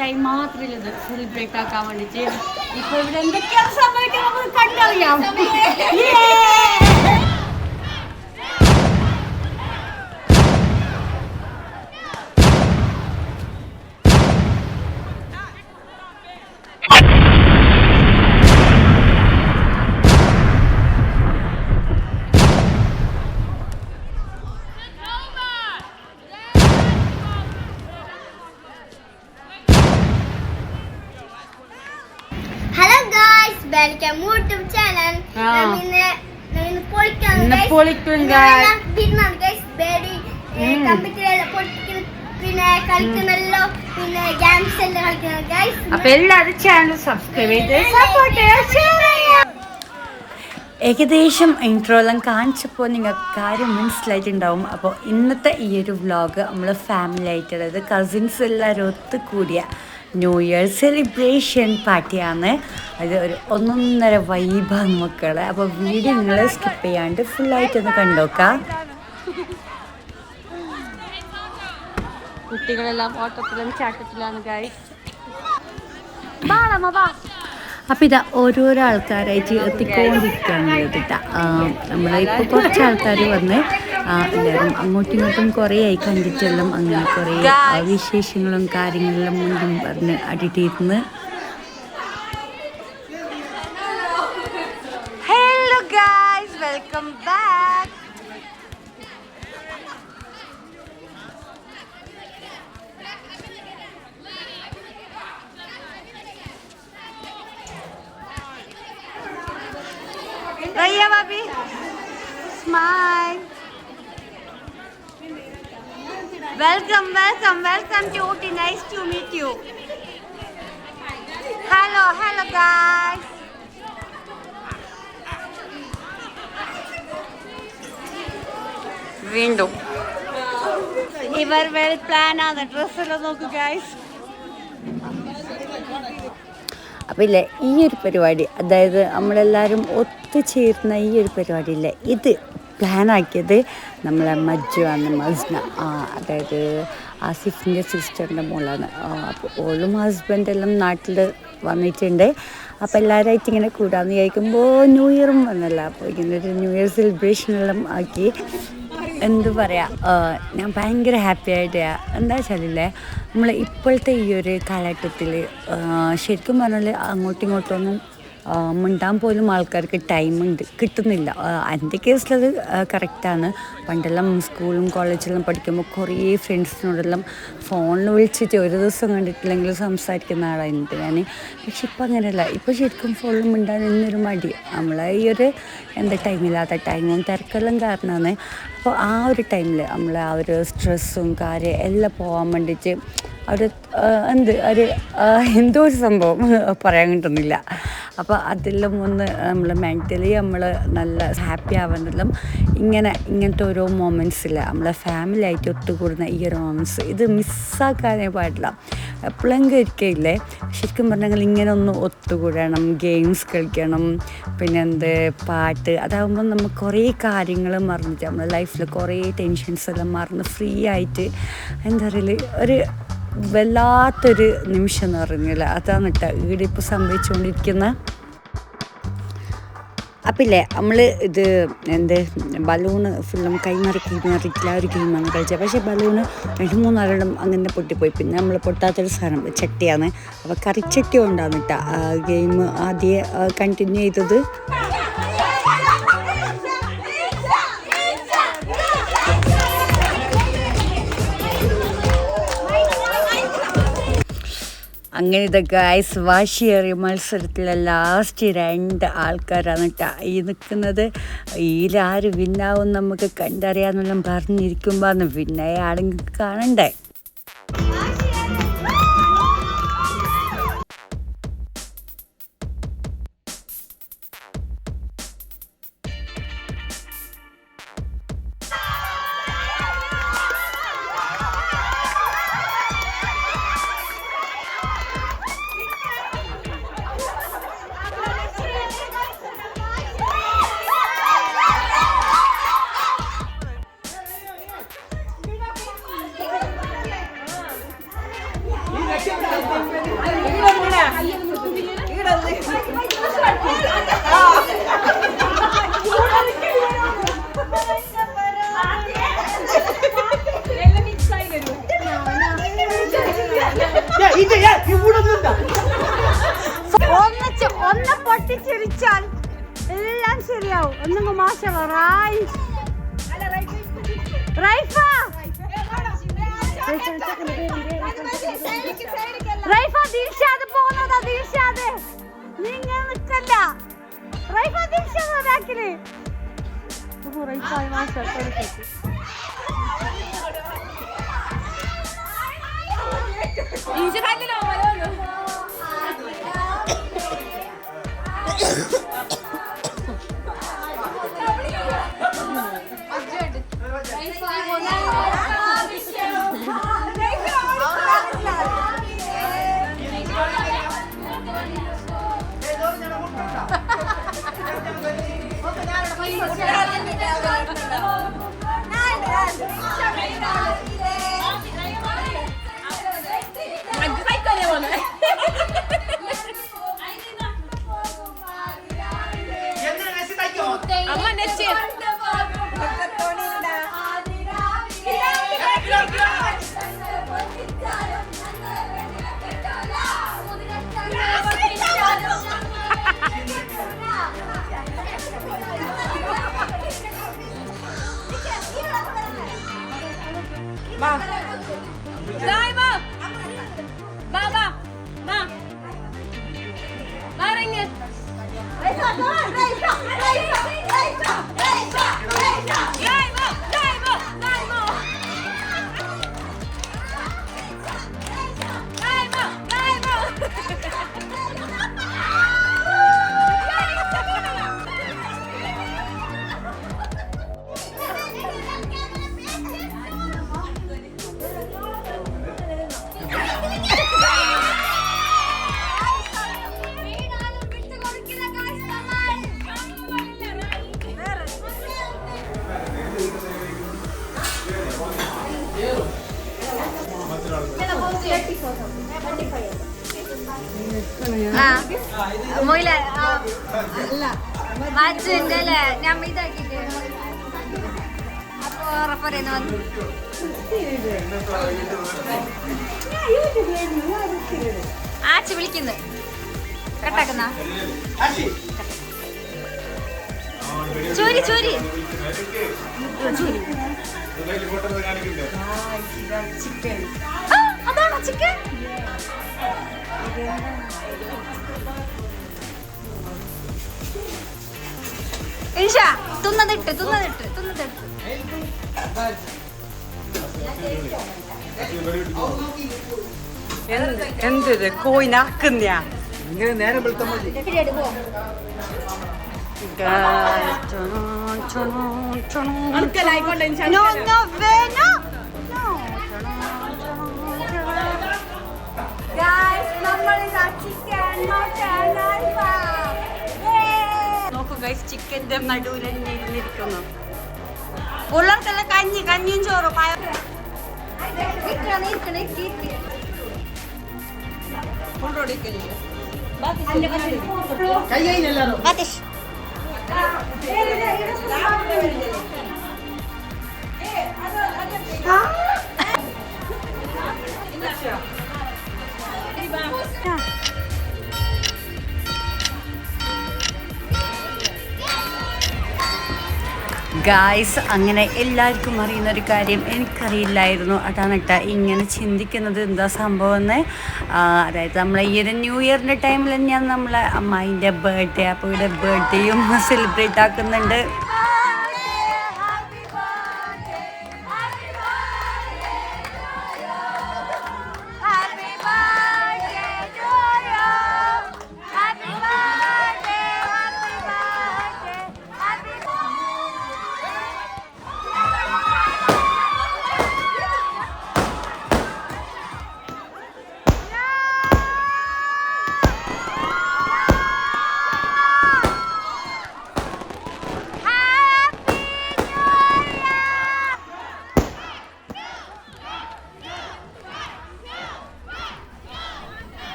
Time ഇങ്ങനെ full break ആക്കാൻ വേണ്ടിട്ട് ഇപ്പൊ ഇവിടെ എന്തൊക്കെയാണ് സംഭവിക്കുന്നത്? നമുക്ക് കണ്ടറിയാം. കമ്പ്യൂട്ടറിലെല്ലാം പൊളിക്കും പിന്നെ കളിക്കുന്നല്ലോ. പിന്നെ ഗെയിംസ് എല്ലാം കളിക്കുന്നത് ഗൈസ് അപ്പൊ എല്ലാവരും ചാനൽ സബ്സ്ക്രൈബ് ചെയ്ത് സപ്പോർട്ട് ഏകദേശം ഇൻട്രോലം കാണിച്ചപ്പോൾ നിങ്ങൾക്ക് കാര്യം മനസ്സിലായിട്ടുണ്ടാവും. അപ്പോൾ ഇന്നത്തെ ഈ ഒരു വ്ളോഗ് നമ്മൾ ഫാമിലി ആയിട്ടുള്ളത് കസിൻസ് എല്ലാവരും ഒത്തുകൂടിയ ന്യൂ ഇയർ സെലിബ്രേഷൻ പാർട്ടിയാണ് അത് ഒരു ഒന്നൊന്നര വൈബാണ് മക്കളെ. അപ്പോൾ വീഡിയോ നിങ്ങൾ സ്കിപ്പ് ചെയ്യാണ്ട് ഫുള്ളായിട്ടൊന്ന് കണ്ടോക്കാം. കുട്ടികളെല്ലാം ഓട്ടത്തിലും ചാട്ടത്തിലാണ് കാര്യം അപ്പം ഇതാ ഓരോരോ ആൾക്കാരായിട്ട് എത്തിക്കൊണ്ടിരിക്കുകയാണ് കേട്ടിട്ടാ നമ്മളിപ്പോൾ കുറച്ച് ആൾക്കാർ വന്ന് എല്ലാവരും അങ്ങോട്ടും ഇങ്ങോട്ടും കുറേ ആയി കണ്ടിട്ടെല്ലാം അങ്ങനെ കുറേ ആ, വിശേഷങ്ങളും കാര്യങ്ങളെല്ലാം മുണ്ടും പറഞ്ഞ് അടിട്ടിരുന്ന് hello guys welcome back Raya, Bobby. Smile. Welcome, welcome, welcome to Ooty Nice to meet you hello hello, guys. വീണ്ടും. ഇവർ വെൽ പ്ലാൻ ആണ്. ഡ്രസ്സെല്ലാം നോക്കൂ ഗൈസ് അപ്പം ഇല്ലേ ഈ ഒരു പരിപാടി അതായത് നമ്മളെല്ലാവരും ഒത്തുചേരുന്ന ഈ ഒരു പരിപാടി ഇല്ലേ? ഇത് പ്ലാനാക്കിയത് നമ്മളെ മജ്ജു ആണ് മസ്ന. അതായത് ആസിഫിന്റെ സിസ്റ്ററിന്റെ മോളാണ്. അപ്പോൾ ഓളും ഹസ്ബൻഡെല്ലാം നാട്ടിൽ വന്നിട്ടുണ്ട്. അപ്പോൾ എല്ലാവരുമായിട്ട് ഇങ്ങനെ കൂടാമെന്ന് വിചാരിക്കുമ്പോൾ ന്യൂ ഇയറും വന്നല്ല. അപ്പോൾ ഇങ്ങനെ ഒരു ന്യൂ ഇയർ സെലിബ്രേഷനെല്ലാം ആക്കി. എന്തു പറയുക ഞാൻ ഭയങ്കര ഹാപ്പി ആയിട്ട് എന്താ വെച്ചാലില്ലേ നമ്മൾ ഇപ്പോഴത്തെ ഈ ഒരു കാലഘട്ടത്തിൽ ശരിക്കും പറഞ്ഞാൽ അങ്ങോട്ടും ഇങ്ങോട്ടൊന്നും മിണ്ടാൻ പോലും ആൾക്കാർക്ക് ടൈമുണ്ട്. കിട്ടുന്നില്ല. എന്റെ കേസിലത് കറക്റ്റാണ്. പണ്ടെല്ലാം സ്കൂളും കോളേജിലും പഠിക്കുമ്പോൾ കുറേ ഫ്രണ്ട്സിനോടെല്ലാം ഫോണിൽ വിളിച്ചിട്ട് ഒരു ദിവസം കണ്ടിട്ടില്ലെങ്കിൽ സംസാരിക്കുന്ന ആളായിരുന്നു ഞാൻ പക്ഷെ ഇപ്പം അങ്ങനെയല്ല. ഇപ്പോൾ ശരിക്കും ഫോണിൽ മിണ്ടാൻ എന്നൊരു മടി. നമ്മളെ ഈ ഒരു എന്താ ടൈമില്ലാത്ത ടൈമും തിരക്കെല്ലാം കാരണമാണ്. അപ്പോൾ ആ ഒരു ടൈമിൽ നമ്മൾ ആ ഒരു സ്ട്രെസ്സും കാര്യം എല്ലാം പോകാൻ വേണ്ടിയിട്ട് ആ, എന്ത് ഒരു എന്തോ ഒരു സംഭവം പറയാൻ കിട്ടുന്നില്ല. അപ്പോൾ അതിലും ഒന്ന് നമ്മൾ മെന്റലി നമ്മൾ നല്ല ഹാപ്പി ആവുന്നതെല്ലാം ഇങ്ങനെ ഇങ്ങനത്തെ ഓരോ മൊമെന്റ്സിൽ നമ്മളെ ഫാമിലി ആയിട്ട് ഒത്തുകൂടുന്ന ഈ ഒരു മൊമെന്റ്സ് ഇത് മിസ്സാക്കാനേ പാടില്ല. എപ്പോഴെങ്കിലും ഒരിക്കലില്ലേ ശരിക്കും പറഞ്ഞാൽ ഇങ്ങനെ ഒന്ന് ഒത്തുകൂടണം ഗെയിംസ് കളിക്കണം പിന്നെ എന്ത് പാട്ട്. അതാകുമ്പോൾ നമ്മൾ കുറേ കാര്യങ്ങൾ മറന്നിട്ട് നമ്മുടെ ലൈഫിൽ കുറേ ടെൻഷൻസ് എല്ലാം മറന്ന് ഫ്രീ ആയിട്ട് എന്താ പറയുക ഒരു വല്ലാത്തൊരു നിമിഷം എന്ന് പറഞ്ഞില്ല? അതാണ് കേട്ടോ ഇവിടെ ഇപ്പോൾ സംഭവിച്ചുകൊണ്ടിരിക്കുന്ന അപ്പില്ലേ നമ്മൾ ഇത് എന്ത് ബലൂണ് ഫുള്ളും കൈമാറി കൈമാറിയിട്ടില്ല ഒരു ഗെയിമാണ് കളിച്ചത് പക്ഷേ ബലൂണ് രണ്ട് മൂന്നാലെണ്ണം അങ്ങനെ പൊട്ടിപ്പോയി. പിന്നെ നമ്മൾ പൊട്ടാത്തൊരു സാധനം ചട്ടിയാണ്. അപ്പോൾ കറിച്ചട്ടി കൊണ്ടാണ് ഗെയിം ആദ്യം കണ്ടിന്യൂ ചെയ്തത്. അങ്ങനെ ഇത് ഗായ്സ് വാശിയേറിയ മത്സരത്തിലെ ലാസ്റ്റ് രണ്ട് ആൾക്കാരാണ് കേട്ടോ ഈ നിൽക്കുന്നത് ഇതിലാര് വിന്നാവും നമുക്ക് കണ്ടറിയാന്നെല്ലാം പറഞ്ഞിരിക്കുമ്പോൾ വിന്നായ ആളെങ്കിൽ കാണണ്ടേ. ഒന്ന് പൊട്ടിച്ചിരിച്ചാൽ എല്ലാം ശരിയാവും ഒന്നും മാഷല്ല റായി റൈഫ റൈഫ ദിൽഷാദ് പോകുന്നതാ ദിൽഷാദ് നിങ്ങൾ നിക്കല്ല റൈഫ ദിൽഷാദ് ബാക്കിൽ റൈഫ മാഷ അമ്മ Gracias. Ha ha ha! അല്ലേ വന്നു. ആച്ചി വിളിക്കുന്നു. കട്ടാക്കുന്ന? ചോരി ചോരി. അതാണോ ചിക്കൻ ഇൻഷ തുന്നതിട്ട് തുന്നതിട്ട് തുന്നതിട്ട് എന്ത് കോയിനാക്കുന്ന ഇങ്ങനെ നേരം വെളുത്താൽ മതി No, no, ve, no. No. Guys, alfam. Yay! നോക്കൂ ഗൈസ് ചിക്കന്റെ നടുവിൽ തന്നെ ഇരുന്നിരിക്കുന്നു പിള്ളേർക്കെല്ലാം കഞ്ഞി കഞ്ഞിയും ചോറും പയർ ഇരിക്കണം guys അങ്ങനെ എല്ലാവർക്കും അറിയുന്ന ഒരു കാര്യം എനിക്കറിയില്ലായിരുന്നു. അതാണ് കേട്ടോ ഇങ്ങനെ ചിന്തിക്കുന്നത് എന്താ സംഭവം എന്ന് അതായത് നമ്മളെ ഈ ഒരു ന്യൂ ഇയറിന്റെ ടൈമിൽ തന്നെയാണ് നമ്മളെ അമ്മായിന്റെ ബർത്ത്ഡേ അപ്പോൾ ഇവിടെ ബർത്ത്ഡേയും സെലിബ്രേറ്റ് ആക്കുന്നുണ്ട്.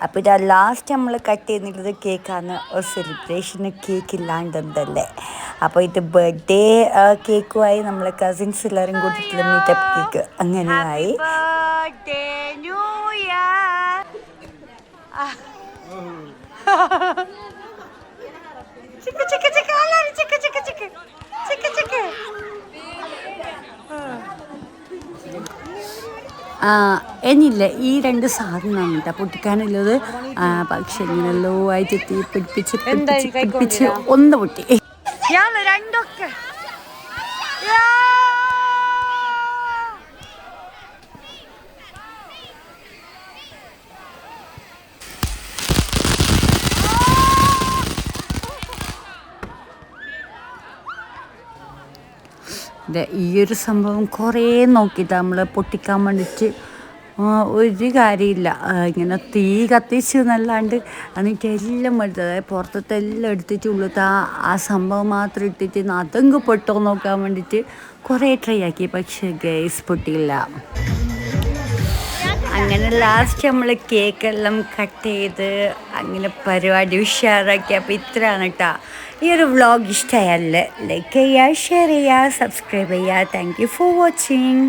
അപ്പോൾ ഇതാ ലാസ്റ്റ് നമ്മൾ കട്ട് ചെയ്യുന്നത് കേക്കാണ് ഒരു സെലിബ്രേഷന് കേക്ക് ഇല്ലാണ്ടല്ലേ അപ്പോൾ ഇത് ബർത്ത്ഡേ കേക്കുമായി നമ്മളെ കസിൻസ് എല്ലാവരും കൂട്ടിയിട്ടുള്ള മീറ്റപ്പ് കേക്ക് അങ്ങനെയായി. Birthday new year chick chick chick എല്ലാവരും ചിക്ക് ചിക്ക് ചിക്ക്. ചിക്ക് ചിക്ക്. ആ, എന്നില്ല ഈ രണ്ട് സാധനമാണ് കേട്ടോ പൊട്ടിക്കാനുള്ളത്. ആ, പക്ഷെ ഇങ്ങനെല്ലോ ആയിട്ട് തീ പിടിപ്പിച്ച് പിടിപ്പിച്ച് പിടിപ്പിച്ച് ഒന്ന് പൊട്ടി. രണ്ടൊക്കെ. ഈ ഒരു സംഭവം കുറേ നോക്കിയിട്ട് നമ്മൾ പൊട്ടിക്കാൻ വേണ്ടിയിട്ട് ഒരു കാര്യമില്ല. ഇങ്ങനെ തീ കത്തിച്ച് എന്നല്ലാണ്ട് എന്നിട്ട് എല്ലാം എടുത്തത് പുറത്തത്തെ എല്ലാം എടുത്തിട്ട് ഉള്ളത്തെ ആ ആ സംഭവം മാത്രം ഇട്ടിട്ട് നതങ്ക് പൊട്ടോ നോക്കാൻ വേണ്ടിയിട്ട് കുറേ ട്രൈ ആക്കി പക്ഷേ ഗേസ് പൊട്ടിയില്ല. അങ്ങനെ ലാസ്റ്റ് നമ്മൾ കേക്കെല്ലാം കട്ട് ചെയ്ത് അങ്ങനെ പരിപാടി ഉഷാറാക്കി. അപ്പോൾ ഇത്രയാണ് കേട്ടോ ഈ ഒരു വ്ളോഗ് ഇഷ്ടമായല്ലേ ലൈക്ക് ചെയ്യുക ഷെയർ ചെയ്യുക സബ്സ്ക്രൈബ് ചെയ്യുക. Thank you for watching